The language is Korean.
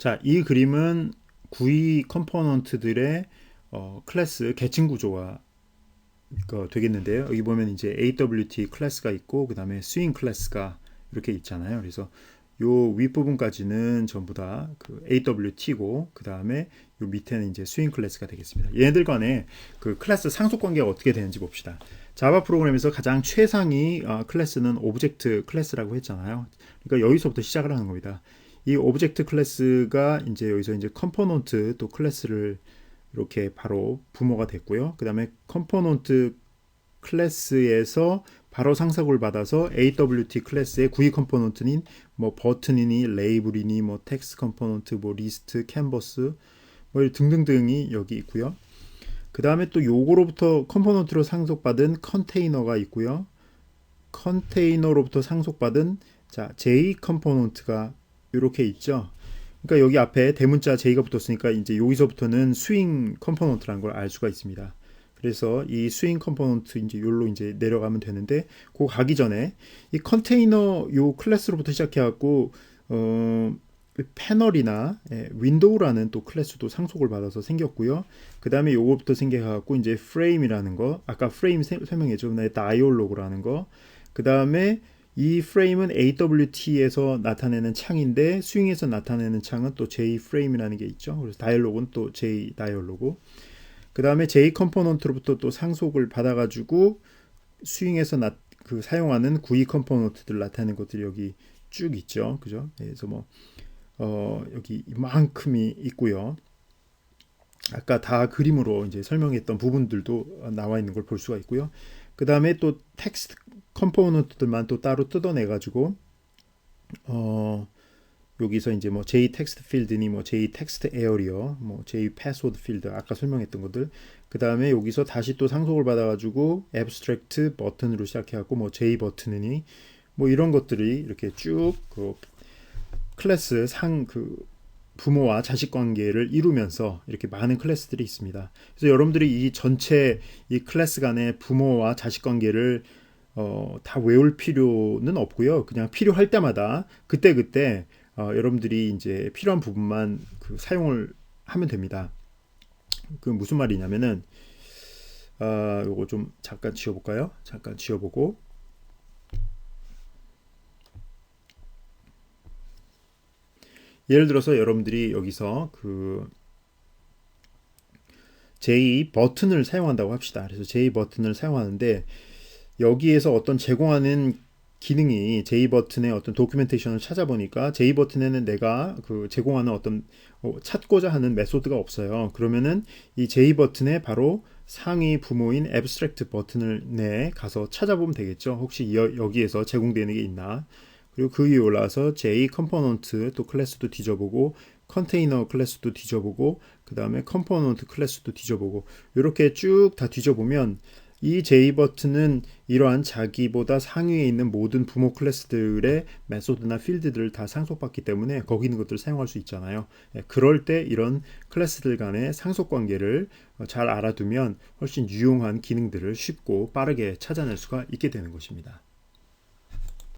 자, 이 그림은 구이 컴포넌트들의 어, 클래스 계층 구조가 그 되겠는데요. 여기 보면 이제 AWT 클래스가 있고 그 다음에 스윙 클래스가 이렇게 있잖아요. 그래서 요 윗부분까지는 전부 다 그 AWT고 그 다음에 요 밑에는 이제 스윙 클래스가 되겠습니다. 얘네들 간에 그 클래스 상속 관계가 어떻게 되는지 봅시다. 자바 프로그램에서 가장 최상위 어, 클래스는 오브젝트 클래스라고 했잖아요. 그러니까 여기서부터 시작을 하는 겁니다. 이 오브젝트 클래스가 이제 여기서 이제 컴포넌트 또 클래스를 이렇게 바로 부모가 됐고요. 그 다음에 컴포넌트 클래스에서 바로 상속을 받아서 AWT 클래스의 구이 컴포넌트인 뭐 버튼이니 레이블이니 뭐 텍스트 컴포넌트 뭐 리스트 캔버스 뭐 등등등이 여기 있고요. 그 다음에 또 요거로부터 컴포넌트로 상속받은 컨테이너가 있고요. 컨테이너로부터 상속받은 자 J 컴포넌트가 이렇게 있죠. 그러니까 여기 앞에 대문자 J가 붙었으니까 이제 여기서부터는 스윙 컴포넌트라는 걸 알 수가 있습니다. 그래서 이 스윙 컴포넌트 이제 요로 이제 내려가면 되는데 그 가기 전에 이 컨테이너 요 클래스로부터 시작해 갖고 어 패널이나 예, 윈도우라는 또 클래스도 상속을 받아서 생겼고요. 그 다음에 요거부터 생겨갖고 이제 프레임이라는 거, 아까 프레임 설명해줘, 다이올로그라는 거. 그 다음에 이 프레임은 AWT에서 나타내는 창인데 스윙에서 나타내는 창은 또 J 프레임이라는 게 있죠. 그래서 다이올로그는 또 J 다이올로그. 그 다음에 J 컴포넌트로부터 또 상속을 받아가지고 스윙에서 나, 그 사용하는 구이 컴포넌트들 나타내는 것들이 여기 쭉 있죠. 그죠? 그래서 뭐, 어, 여기 이만큼이 있고요. 아까 다 그림으로 이제 설명했던 부분들도 나와 있는 걸 볼 수가 있고요. 그 다음에 또 텍스트 컴포넌트들만 또 따로 뜯어내 가지고 어 여기서 이제 뭐 J 텍스트 필드니 뭐 J 텍스트 에어리어, 뭐 J 패스워드 필드 아까 설명했던 것들. 그 다음에 여기서 다시 또 상속을 받아가지고 abstract 버튼으로 시작해갖고 뭐 J 버튼이니 뭐 이런 것들이 이렇게 쭉 그 클래스 상 그 부모와 자식 관계를 이루면서 이렇게 많은 클래스들이 있습니다. 그래서 여러분들이 이 전체 이 클래스 간의 부모와 자식 관계를 어, 다 외울 필요는 없고요. 그냥 필요할 때마다 그때 그때 어, 여러분들이 이제 필요한 부분만 그 사용을 하면 됩니다. 그 무슨 말이냐면은 아, 요거 좀 잠깐 지워볼까요? 잠깐 지워보고 예를 들어서 여러분들이 여기서 그 J 버튼을 사용한다고 합시다. 그래서 J 버튼을 사용하는데 여기에서 어떤 제공하는 기능이 J 버튼의 어떤 도큐멘테이션을 찾아보니까 J 버튼에는 내가 그 제공하는 어떤 어, 찾고자 하는 메소드가 없어요. 그러면은 이 J 버튼의 바로 상위 부모인 abstract 버튼을 내 가서 찾아보면 되겠죠. 혹시 여기에서 제공되는 게 있나? 그리고 그 위에 올라와서 J 컴포넌트 또 클래스도 뒤져보고 컨테이너 클래스도 뒤져보고 그 다음에 컴포넌트 클래스도 뒤져보고 이렇게 쭉 다 뒤져보면 이 J 버튼은 이러한 자기보다 상위에 있는 모든 부모 클래스들의 메소드나 필드들을 다 상속받기 때문에 거기 있는 것들을 사용할 수 있잖아요. 예, 그럴 때 이런 클래스들 간의 상속 관계를 어, 잘 알아두면 훨씬 유용한 기능들을 쉽고 빠르게 찾아낼 수가 있게 되는 것입니다.